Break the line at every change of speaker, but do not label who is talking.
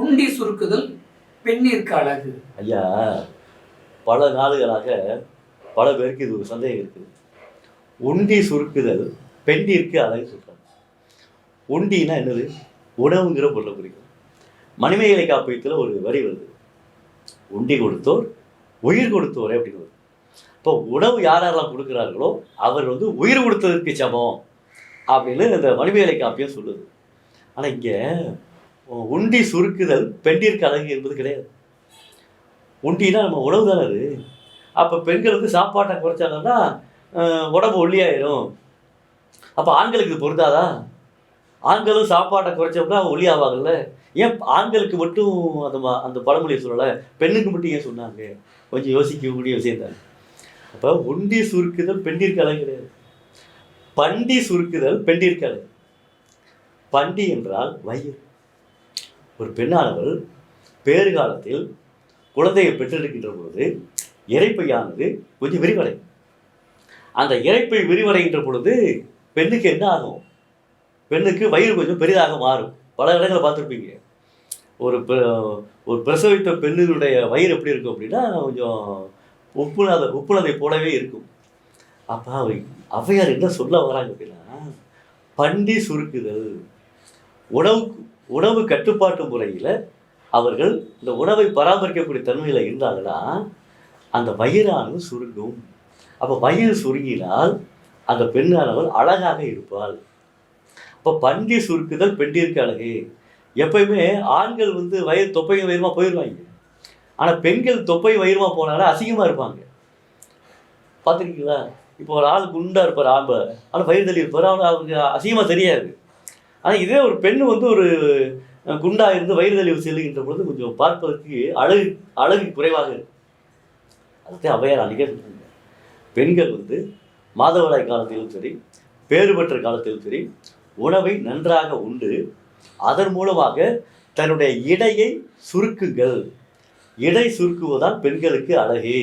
உண்டி சுருக்குதல் பெண்ணிற்கு அழகு.
ஐயா பல நாடுகளாக பல பேருக்கு இது ஒரு சந்தேகம் இருக்குது உண்டி சுருக்குதல் பெண்ணிற்கு அழகு சொல்கிறாங்க உண்டினா என்னது? உணவுங்கிற பொருளை குறிக்கும். மணிமேகலை காப்பியத்தில் ஒரு வரி வருது. உண்டி கொடுத்தோர் உயிர் கொடுத்தோரே அப்படின்னு வருது. இப்போ உணவு யார் யாரெல்லாம் கொடுக்குறார்களோ அவர் வந்து உயிர் கொடுத்ததற்கு சமம் அப்படின்னு இந்த மணிமேகலை காப்பியம் சொல்லுது. ஆனால் இங்கே உண்டி சுருக்குதல் பெண்டிற்கு அழகு என்பது கிடையாது. உண்டினா நம்ம உணவு தானே அது? அப்போ பெண்கள் வந்து சாப்பாட்டை குறைச்சாங்கன்னா உடம்பு ஒல்லியாயிரும். அப்போ ஆண்களுக்கு இது பொருந்தாதா? ஆண்களும் சாப்பாட்டை குறைச்சோம்னா ஒல்லி ஆவாங்கல்ல? ஏன் ஆண்களுக்கு மட்டும் அந்த மா அந்த பழமொழியை சொல்லலை? பெண்ணுக்கு மட்டும் ஏன் சொன்னாங்க? கொஞ்சம் யோசிக்கக்கூடிய விஷயம் தான். அப்போ உண்டி சுருக்குதல் பெண்டிற்கு அழகு கிடையாது. பண்டி சுருக்குதல் பெண்டிற்கு அழகு பண்டி என்றால் வயிறு. ஒரு பெண்ணானவள் பேறுகாலத்தில் குழந்தையை பெற்றெடுக்கின்ற பொழுது இறைப்பையானது கொஞ்சம் விரிவடையும் அந்த இறைப்பை விரிவடைகின்ற பொழுது பெண்ணுக்கு என்ன ஆகும்? பெண்ணுக்கு வயிறு கொஞ்சம் பெரிதாக மாறும். பல இடங்களை பார்த்துருப்பீங்க. ஒரு ஒரு பிரசவித்த பெண்ணினுடைய வயிறு எப்படி இருக்கும் அப்படின்னா கொஞ்சம் உப்புனதை உப்புனதை போலவே இருக்கும். அப்போ அவை அவையார் என்ன சொல்ல வராங்க அப்படின்னா பண்டி சுருக்குதல் உணவுக்கு உணவு கட்டுப்பாட்டு முறையில் அவர்கள் இந்த உணவை பராமரிக்கக்கூடிய தன்மையில் இருந்தாங்கன்னா அந்த வயிறானது சுருங்கும். அப்போ வயிறு சுருங்கினால் அந்த பெண்ணானவள் அழகாக இருப்பாள். அப்போ பண்டி சுருக்குதல் பெண்டிற்கு அழகு. எப்பயுமே ஆண்கள் வந்து வயிறு தொப்பையும் வயிறுமா போயிடுவாங்க ஆனால் பெண்கள் தொப்பை வயிறுமா போனாலும் அசிங்கமாக இருப்பாங்க. பார்த்துருக்கீங்களா? இப்போ ஒரு ஆள் குண்டாக இருப்பார் ஆம்பை ஆனால் வயிறு தள்ளி இருப்பார் அவனுக்கு அவருக்கு அசிங்கமாக தெரியாது. ஆனால் இதே ஒரு பெண் வந்து ஒரு குண்டா இருந்து வயிறு தெளிவு செல்லுகின்ற பொழுது கொஞ்சம் பார்ப்பதற்கு அழகு அழகு குறைவாக இருக்கு. அதுதான் அவையார் அன்றைக்கே சொல்லுங்க பெண்கள் வந்து மாதவராய் காலத்திலும் சரி பேறு பெற்ற காலத்திலும் சரி உணவை நன்றாக உண்டு. அதன் மூலமாக தன்னுடைய இடையை சுருக்குங்கள். இடை சுருக்குவதால் பெண்களுக்கு அழகு.